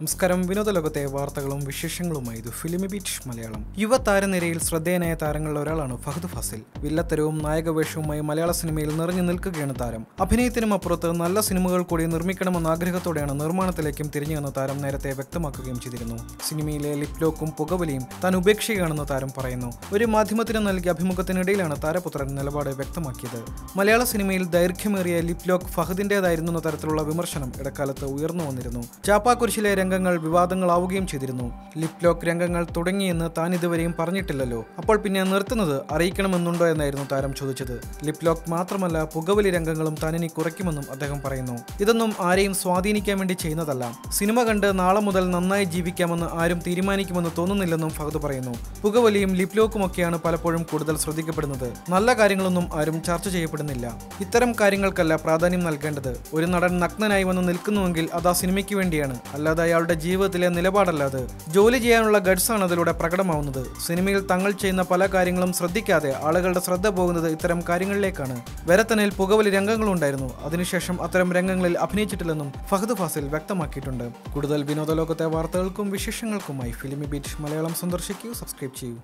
നമസ്കാരം. വിനോദലോകത്തെ വാർത്തകളും വിശേഷങ്ങളുമായി ഇത് ഫിലിമി ബീറ്റ് മലയാളം. യുവതാരനിരയിൽ ശ്രദ്ധേയനായ താരങ്ങളിൽ ഒരാളാണ് ഫഹദ് ഫാസിൽ. വില്ലത്തരവും നായകവേഷവുമായി മലയാള സിനിമയിൽ നിറഞ്ഞു നിൽക്കുകയാണ് താരം. അഭിനയത്തിനും അപ്പുറത്ത് നല്ല സിനിമകൾ കൂടി നിർമ്മിക്കണമെന്ന ആഗ്രഹത്തോടെയാണ് നിർമ്മാണത്തിലേക്കും തിരിഞ്ഞു വന്ന താരം നേരത്തെ വ്യക്തമാക്കുകയും ചെയ്തിരുന്നു. സിനിമയിലെ ലിപ്ലോക്കും പുകവലിയും താൻ ഉപേക്ഷിക്കുകയാണെന്ന് താരം പറയുന്നു. ഒരു മാധ്യമത്തിന് നൽകിയ അഭിമുഖത്തിനിടയിലാണ് താരപുത്രൻ നിലപാട് വ്യക്തമാക്കിയത്. മലയാള സിനിമയിൽ ദൈർഘ്യമേറിയ ലിപ്ലോക്ക് ഫഹദിന്റേതായിരുന്നു എന്ന തരത്തിലുള്ള വിമർശനം ഇടക്കാലത്ത് ഉയർന്നു വന്നിരുന്നു. ചാപ്പാക്കുരിശിലെ രംഗങ്ങൾ വിവാദങ്ങളാവുകയും ചെയ്തിരുന്നു. ലിപ് ലോക്ക് രംഗങ്ങൾ തുടങ്ങിയെന്ന് താൻ ഇതുവരെയും പറഞ്ഞിട്ടില്ലല്ലോ. അപ്പോൾ പിന്നെ നിർത്തുന്നത് അറിയിക്കണമെന്നുണ്ടോ എന്നായിരുന്നു താരം ചോദിച്ചത്. ലിപ് ലോക്ക് മാത്രമല്ല പുകവലി രംഗങ്ങളും താൻ ഇനി കുറയ്ക്കുമെന്നും അദ്ദേഹം പറയുന്നു. ഇതൊന്നും ആരെയും സ്വാധീനിക്കാൻ വേണ്ടി ചെയ്യുന്നതല്ല. സിനിമ കണ്ട് നാളെ മുതൽ നന്നായി ജീവിക്കാമെന്ന് ആരും തീരുമാനിക്കുമെന്ന് തോന്നുന്നില്ലെന്നും ഫഹദ് പറയുന്നു. പുകവലിയും ലിപ് ലോക്കുമൊക്കെയാണ് പലപ്പോഴും കൂടുതൽ ശ്രദ്ധിക്കപ്പെടുന്നത്. നല്ല കാര്യങ്ങളൊന്നും ആരും ചർച്ച ചെയ്യപ്പെടുന്നില്ല. ഇത്തരം കാര്യങ്ങൾക്കല്ല പ്രാധാന്യം നൽകേണ്ടത്. ഒരു നടൻ നഗ്നനായി വന്ന് നിൽക്കുന്നുവെങ്കിൽ അത് ആ സിനിമയ്ക്ക് വേണ്ടിയാണ്. അല്ലാതെ അയാളുടെ ജീവിതത്തിലെ നിലപാടല്ല അത്. ജോലി ചെയ്യാനുള്ള ഗഡ്സാണ് അതിലൂടെ പ്രകടമാവുന്നത്. സിനിമയിൽ തങ്ങൾ ചെയ്യുന്ന പല കാര്യങ്ങളും ശ്രദ്ധിക്കാതെ ആളുകളുടെ ശ്രദ്ധ പോകുന്നത് ഇത്തരം കാര്യങ്ങളിലേക്കാണ്. വരത്തനയിൽ പുകവലി രംഗങ്ങളുണ്ടായിരുന്നു. അതിനുശേഷം അത്തരം രംഗങ്ങളിൽ അഭിനയിച്ചിട്ടില്ലെന്നും ഫഹദ് ഫാസിൽ വ്യക്തമാക്കിയിട്ടുണ്ട്. കൂടുതൽ വിനോദലോകത്തെ വാർത്തകൾക്കും വിശേഷങ്ങൾക്കുമായി ഫിലിമി ബീറ്റ് മലയാളം സന്ദർശിക്കൂ സബ്സ്ക്രൈബ് ചെയ്യൂ.